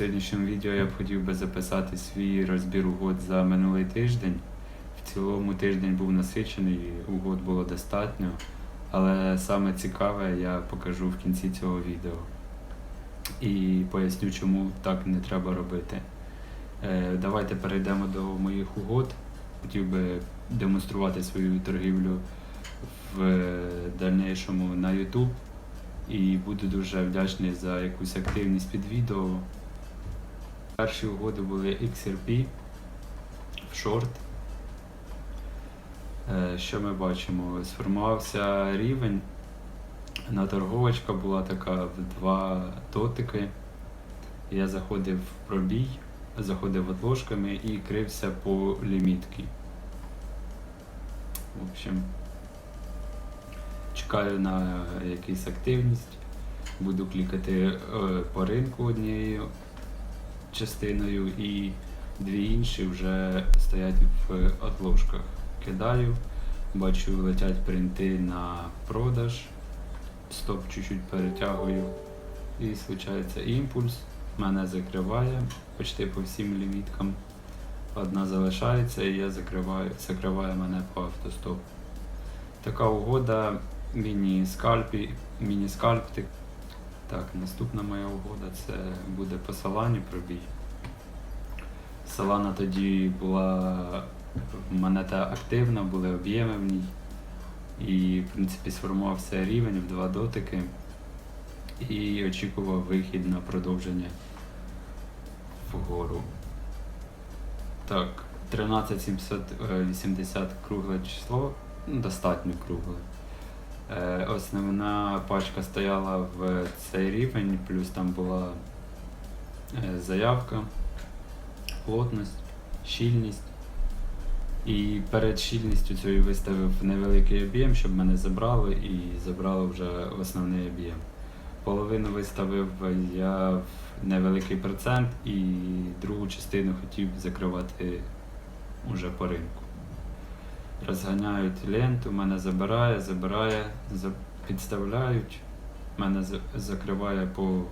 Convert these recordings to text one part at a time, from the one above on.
сьогоднішньому відео я б хотів би записати свій розбір угод за минулий тиждень. В цілому тиждень був насичений, угод було достатньо, але саме цікаве я покажу в кінці цього відео. І поясню, чому так не треба робити. Е, Давайте перейдемо до моїх угод. Хотів би демонструвати свою торгівлю в дальнішому на YouTube. І буду дуже вдячний за якусь активність під відео. Перші угоди були XRP в шорт. Е, Що ми бачимо? Сформувався рівень. Наторговочка була така в два дотики. Я заходив в пробій, заходив отложками і крився по лімітки. В общем, чекаю на якусь активність. Буду клікати е, по ринку однією частиною і дві інші вже стоять в отложках. Кидаю, бачу, летять принти на продаж, стоп чуть-чуть перетягую і случається імпульс. Мене закриває почти по всім ліміткам. Одна залишається і я закриваю, закриває мене по автостопу. Така угода міні-скальпі, міні-скальптик. Так, наступна моя угода це буде по Солані пробій. Солана тоді була монета активна, були об'єми в ній. І, в принципі, сформувався рівень в два дотики і очікував вихід на продовження вгору. Так, 13780 кругле число, ну, достатньо кругле. Е, Основна пачка стояла в цей рівень, плюс там була е, заявка, плотність, щільність. І перед щільністю цією виставив невеликий об'єм, щоб мене забрали і забрали вже основний об'єм. Половину виставив я в невеликий процент і другу частину хотів закривати уже по ринку розганяють ленту, мене забирає, забирає, підставляють, мене закриває по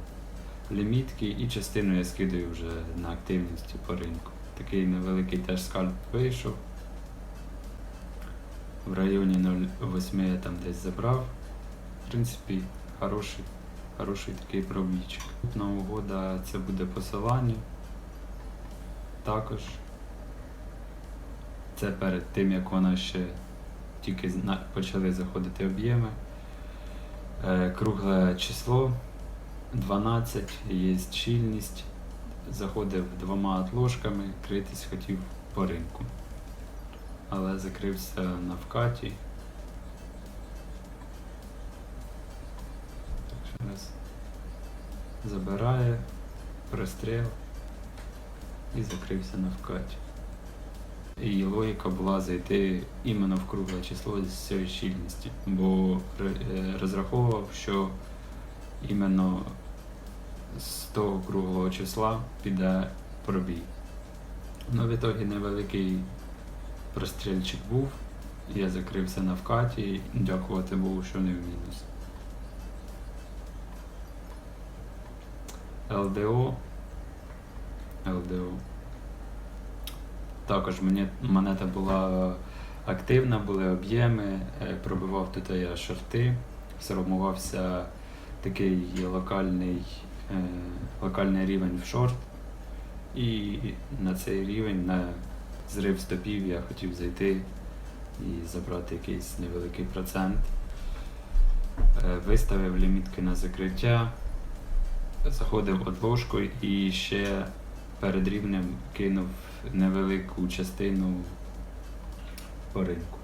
лімітки і частину я скидаю вже на активності по ринку. Такий невеликий теж скальп вийшов. В районі 0,8 я там десь забрав. В принципі, хороший, хороший такий пробійчик. Наступна угода це буде посилання. Також це перед тим, як вона ще тільки почали заходити об'єми. Е, Кругле число 12, є щільність. Заходив двома отложками, критись хотів по ринку. Але закрився на вкаті. Так раз забирає, простріл і закрився на вкаті. І логіка була зайти іменно в кругле число з цієї щільності, бо е, розраховував, що іменно з того круглого числа піде пробій. Ну, в ітогі невеликий прострільчик був, я закрився на вкаті, дякувати Богу, що не в мінус. ЛДО. ЛДО. Також мені монета була активна, були об'єми, е, пробивав тут я шорти, сформувався такий локальний, е, локальний рівень в шорт. І на цей рівень, на зрив стопів я хотів зайти і забрати якийсь невеликий процент. Е, Виставив лімітки на закриття, заходив отложкою і ще перед рівнем кинув невелику частину по ринку.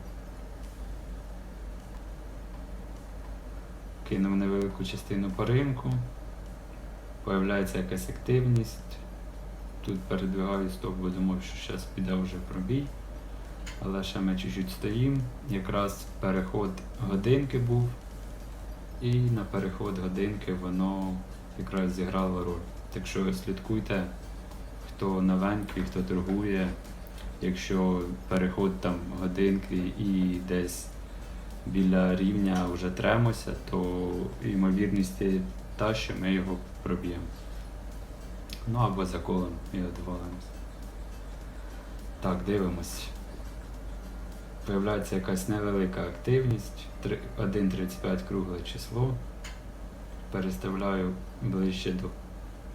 Кинув невелику частину по ринку, появляється якась активність. Тут передвигаю стоп, бо думав, що зараз піде вже пробій. Але ще ми чуть-чуть стоїмо. Якраз переход годинки був. І на переход годинки воно якраз зіграло роль. Так що слідкуйте, хто новенький, хто торгує. Якщо переход там годинки і десь біля рівня вже тремося, то ймовірність є та, що ми його проб'ємо. Ну або за колом і відвалимось. Так, дивимось. Появляється якась невелика активність. 1.35 кругле число. Переставляю ближче до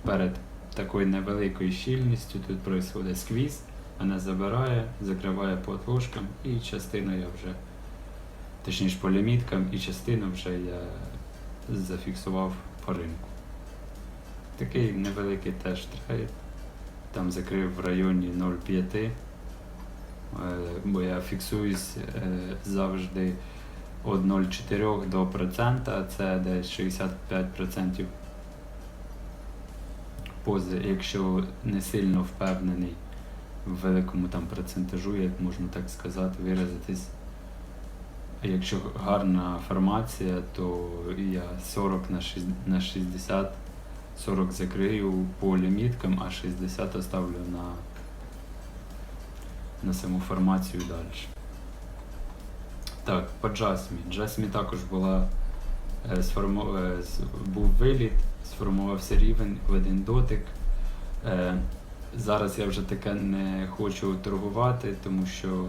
перед такою невеликою щільністю. Тут відбувається сквіз, вона забирає, закриває по і частину я вже, точніше по ліміткам, і частину вже я зафіксував по ринку. Такий невеликий теж трейд. Там закрив в районі 0,5, е, бо я фіксуюсь е, завжди від 0,4 до процента, це десь 65% пози, якщо не сильно впевнений в великому там процентажу, як можна так сказати, виразитись. Якщо гарна формація, то я 40 на 6 на 60, 40 закрию по ліміткам, а 60 оставлю на, на саму формацію далі. Так, по Джасмі. Джасмі також була сформу... е, був виліт, сформувався рівень в один дотик. Е, зараз я вже таке не хочу торгувати, тому що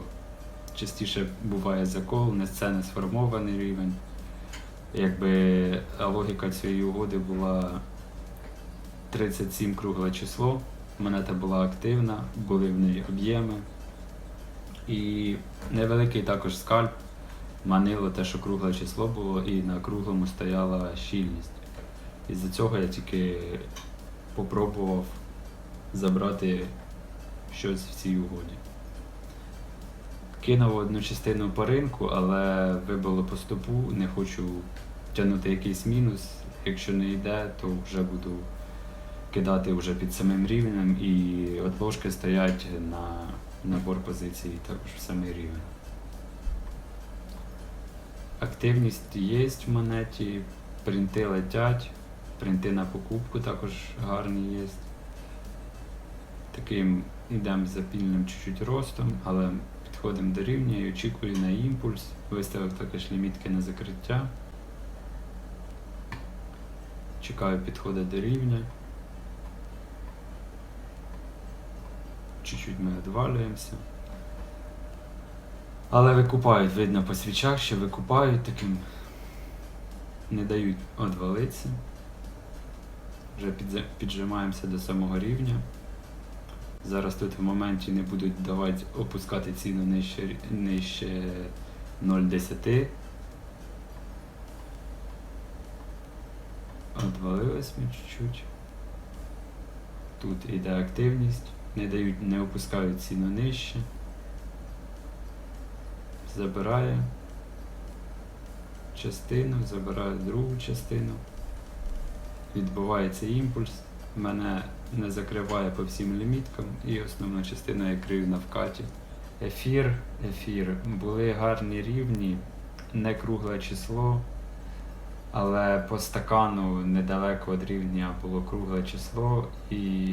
частіше буває закол, не це не сформований рівень. Якби а логіка цієї угоди була 37 кругле число, монета була активна, були в неї об'єми. І невеликий також скальп манило те, що кругле число було, і на круглому стояла щільність. Із-за цього я тільки попробував забрати щось в цій угоді. Кинув одну частину по ринку, але вибило по стопу, не хочу тягнути якийсь мінус. Якщо не йде, то вже буду кидати вже під самим рівнем і отложки стоять на набор позицій також в самий рівень. Активність є в монеті, принти летять, принти на покупку також гарні є. Таким йдемо за пільним чуть-чуть ростом, але підходимо до рівня і очікую на імпульс. Виставив також лімітки на закриття. Чекаю підходу до рівня. Чуть-чуть ми відвалюємося. Але викупають, видно по свічах, що викупають таким. Не дають відвалитися. Вже піджимаємося до самого рівня. Зараз тут в моменті не будуть давати опускати ціну нижче, нижче 0,10. Отвалилось ми чуть-чуть. Тут іде активність, не дають, не опускають ціну нижче. Забирає частину, забирає другу частину. Відбувається імпульс. Мене не закриває по всім ліміткам і основну частину я крию на вкаті. Ефір, ефір. Були гарні рівні, не кругле число, але по стакану недалеко від рівня було кругле число і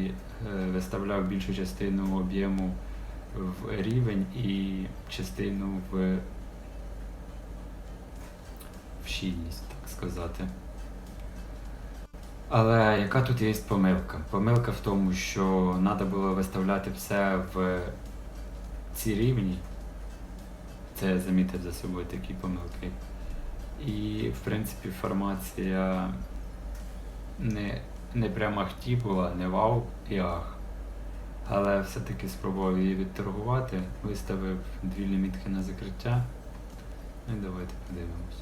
е, виставляв більшу частину об'єму в рівень і частину в, в щільність, так сказати. Але яка тут є помилка? Помилка в тому, що треба було виставляти все в ці рівні. Це я замітив за собою такі помилки. І, в принципі, формація не, не прямо ахті була, не вау і ах. Але все-таки спробував її відторгувати, виставив дві лімітки на закриття. Ну і давайте подивимось.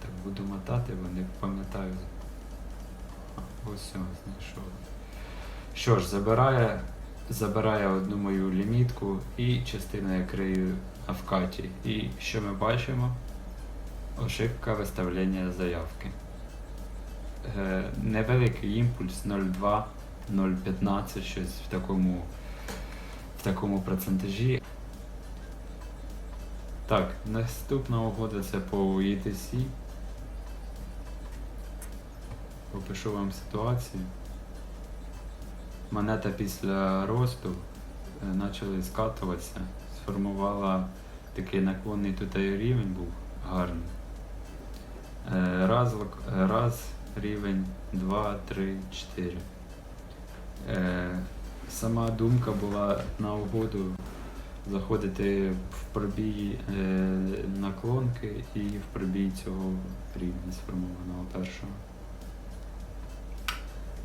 Так, буду мотати, бо не пам'ятаю. Ось все, знайшов. Що ж, забирає, забирає одну мою лімітку і частину я крию на вкаті. І що ми бачимо? Ошибка виставлення заявки. Е, невеликий імпульс 0,2, 0,15, щось в такому, в такому процентажі. Так, наступна угода це по ETC. Попишу вам ситуацію. Монета після росту е, почали скатуватися, сформувала такий наклонний тут рівень був гарний. Е, Раз, раз рівень 2, 3, 4. Е, сама думка була на угоду заходити в пробій е, наклонки і в пробій цього рівня сформованого першого.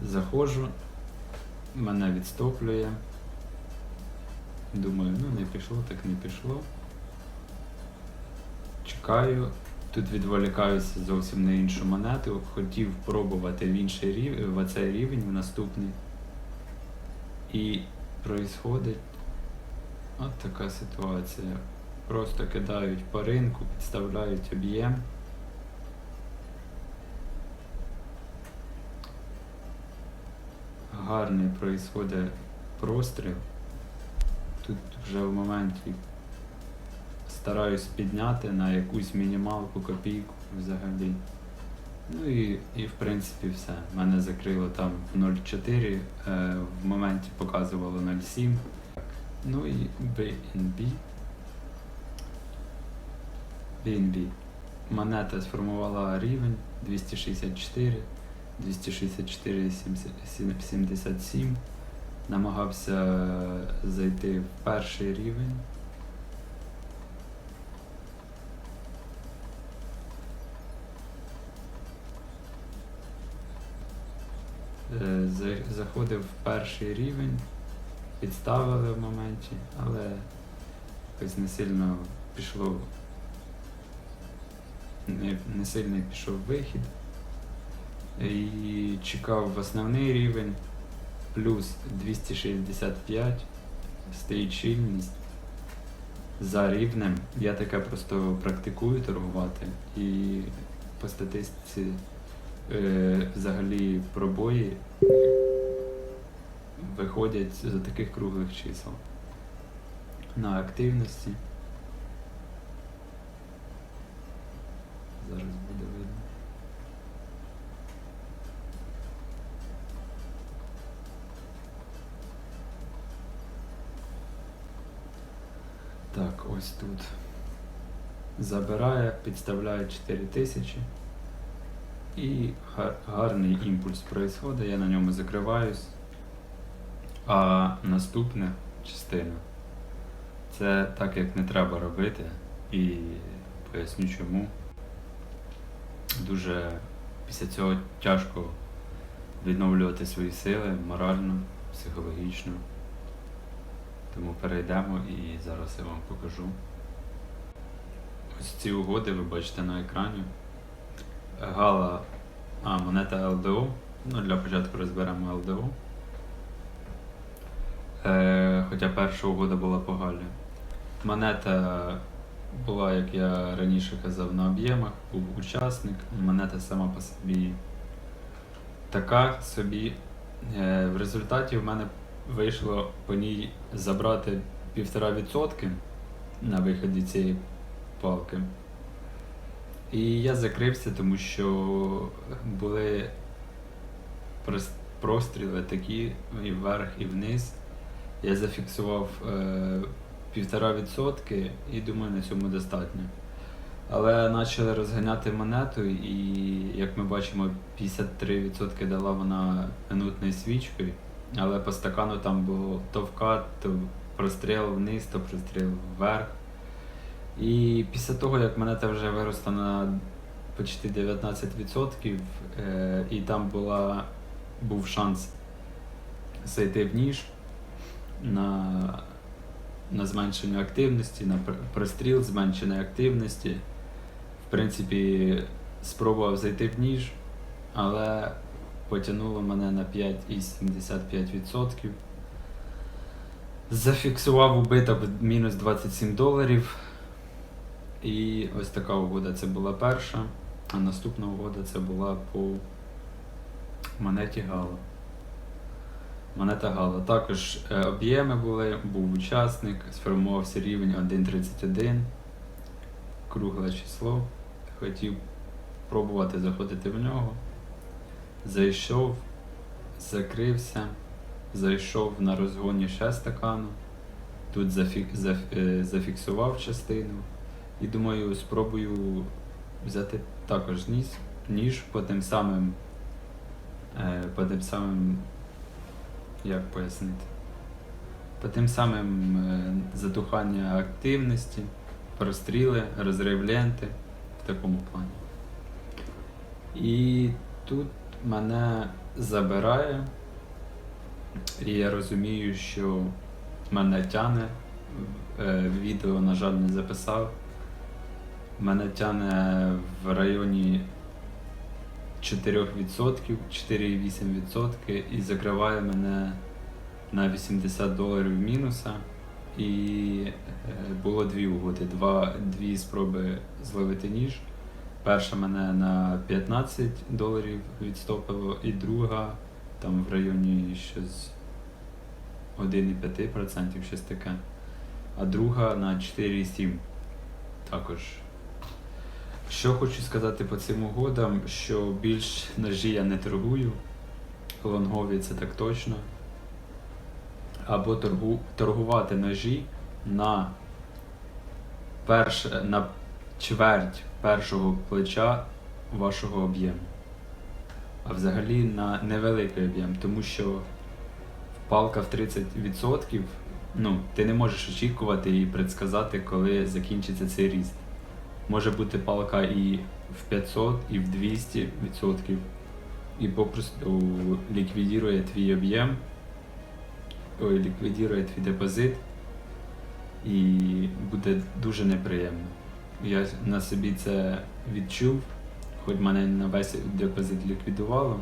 Заходжу, мене відстоплює. Думаю, ну не пішло, так не пішло. Чекаю, тут відволікаюся зовсім на іншу монету. Хотів пробувати в інший рівень, в цей рівень, в наступний. І происходить от така ситуація. Просто кидають по ринку, підставляють об'єм. Гарний происходить простріл. Тут вже в моменті стараюсь підняти на якусь мінімалку, копійку взагалі. Ну і, і в принципі все. Мене закрило там в 0,4, е, в моменті показувало 0,7. Ну і BNB. BNB. Монета сформувала рівень 264, 264, 77. Намагався зайти в перший рівень. Заходив в перший рівень, підставили в моменті, але якось не сильно пішло. Не, не сильно пішов вихід. І чекав в основний рівень, плюс 265, стоїть щільність. За рівнем. Я таке просто практикую торгувати і по статистиці е, взагалі пробої виходять за таких круглих чисел. На активності. Зараз буде видно. Так, ось тут. Забирає, підставляє 4000 і гарний імпульс происходить, я на ньому закриваюсь. А наступна частина це так, як не треба робити, і поясню чому. Дуже після цього тяжко відновлювати свої сили морально, психологічно. Тому перейдемо і зараз я вам покажу. Ось ці угоди ви бачите на екрані. Гала, а, монета ЛДО. Ну, для початку розберемо ЛДО. Е, хоча перша угода була по Галі. Монета була, як я раніше казав, на об'ємах, був учасник. Монета сама по собі така собі. Е, в результаті в мене вийшло по ній забрати 1,5% на виході цієї палки. І я закрився, тому що були простріли такі і вверх, і вниз. Я зафіксував е, 1,5% і думаю, на цьому достатньо. Але почали розганяти монету, і як ми бачимо, 53% дала вона минутною свічкою, але по стакану там було то вкат, то простріл вниз, то простріл вверх. І після того, як монета вже виросла на почти 19%, е, і там була, був шанс зайти в ніж на, на зменшення активності, на пр- простріл зменшеної активності. В принципі, спробував зайти в ніж, але потягнуло мене на 5,75%. Зафіксував убиток мінус 27 доларів. І ось така угода це була перша, а наступна угода це була по монеті Гала. Монета Гала. Також е, об'єми були, був учасник, сформувався рівень 1.31, кругле число. Хотів пробувати заходити в нього. Зайшов, закрився, зайшов на розгоні ще стакану. Тут зафік, заф, е, зафіксував частину. І думаю, спробую взяти також ніж, ніж по тим самим Е, По тим самим, як пояснити? По тим самим е, затухання активності, простріли, розрив ленти в такому плані. І тут мене забирає, і я розумію, що мене тяне. Е, Відео, на жаль, не записав. Мене тяне в районі 4%, 4,8% і закриває мене на 80 доларів мінуса. І е, було дві угоди, два, дві спроби зловити ніж. Перша мене на 15 доларів відстопило, і друга там в районі щось 1,5%, щось таке. А друга на 4,7 також. Що хочу сказати по цим угодам, що більш ножі я не торгую. Лонгові це так точно. Або торгу, торгувати ножі на, перше, на чверть першого плеча вашого об'єму. А взагалі на невеликий об'єм, тому що палка в 30%, ну, ти не можеш очікувати і предсказати, коли закінчиться цей ріст. Може бути палка і в 500, і в 200 відсотків, і попросту ліквідує твій об'єм, ой, ліквідує твій депозит, і буде дуже неприємно. Я на собі це відчув, хоч мене на весь депозит ліквідувало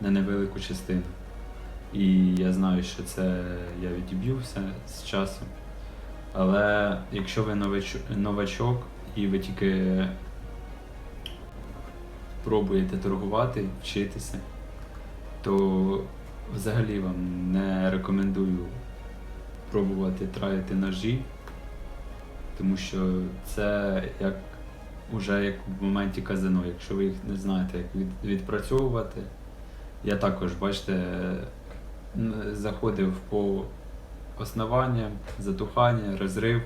на невелику частину. І я знаю, що це я відіб'юся з часом. Але якщо ви новачок і ви тільки пробуєте торгувати, вчитися, то взагалі вам не рекомендую пробувати траяти ножі, тому що це як уже як в моменті казино. Якщо ви їх не знаєте, як від, відпрацьовувати, я також, бачите, заходив по основанням, затухання, розрив.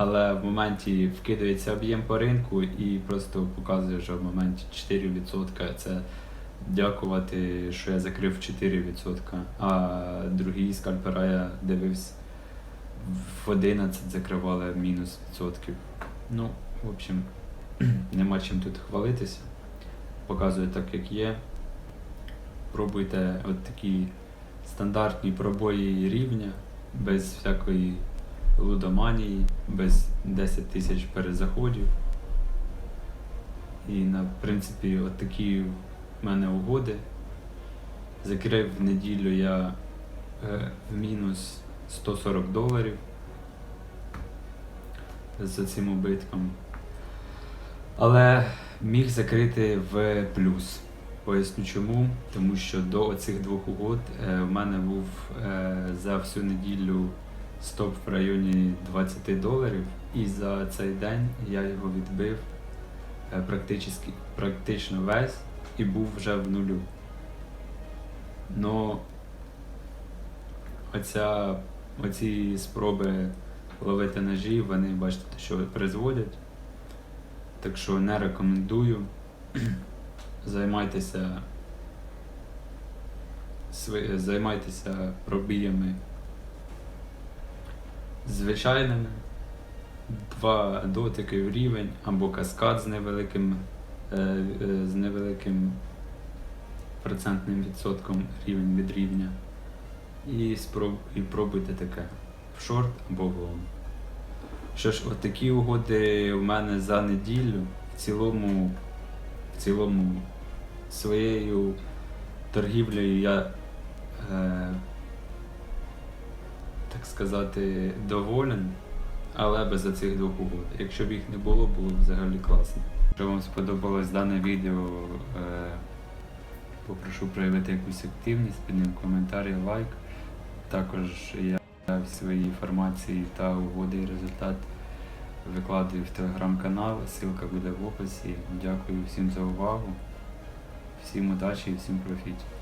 Але в моменті вкидається об'єм по ринку і просто показує, що в моменті 4% це дякувати, що я закрив 4%. А другі скальпера я дивився в 11 закривали мінус відсотків. Ну, в общем, нема чим тут хвалитися. Показую так, як є. Пробуйте от такі стандартні пробої рівня, без всякої лудоманії, без 10 тисяч перезаходів. І на принципі от такі в мене угоди. Закрив в неділю я е, в мінус 140 доларів за цим убитком. Але міг закрити в плюс. Поясню чому. Тому що до оцих двох угод е, в мене був е, за всю неділю стоп в районі 20 доларів, і за цей день я його відбив е, практично, весь і був вже в нулю. Но оця, оці спроби ловити ножі, вони бачите, що призводять. Так що не рекомендую. Займайтеся займайтеся пробіями звичайними, два дотики в рівень або каскад з невеликим, е, е, з невеликим процентним відсотком рівень від рівня. І, спроб, і пробуйте таке в шорт або в лонг. Що ж, от такі угоди у мене за неділю в цілому, в цілому своєю торгівлею я, е, так сказати, доволен, але без оцих двох угод. Якщо б їх не було, було б взагалі класно. Якщо вам сподобалось дане відео, е, попрошу проявити якусь активність, під ним коментарі, лайк. Також я свої інформації та угоди і результат викладаю в телеграм-канал, ссылка буде в описі. Дякую всім за увагу, всім удачі і всім профітів.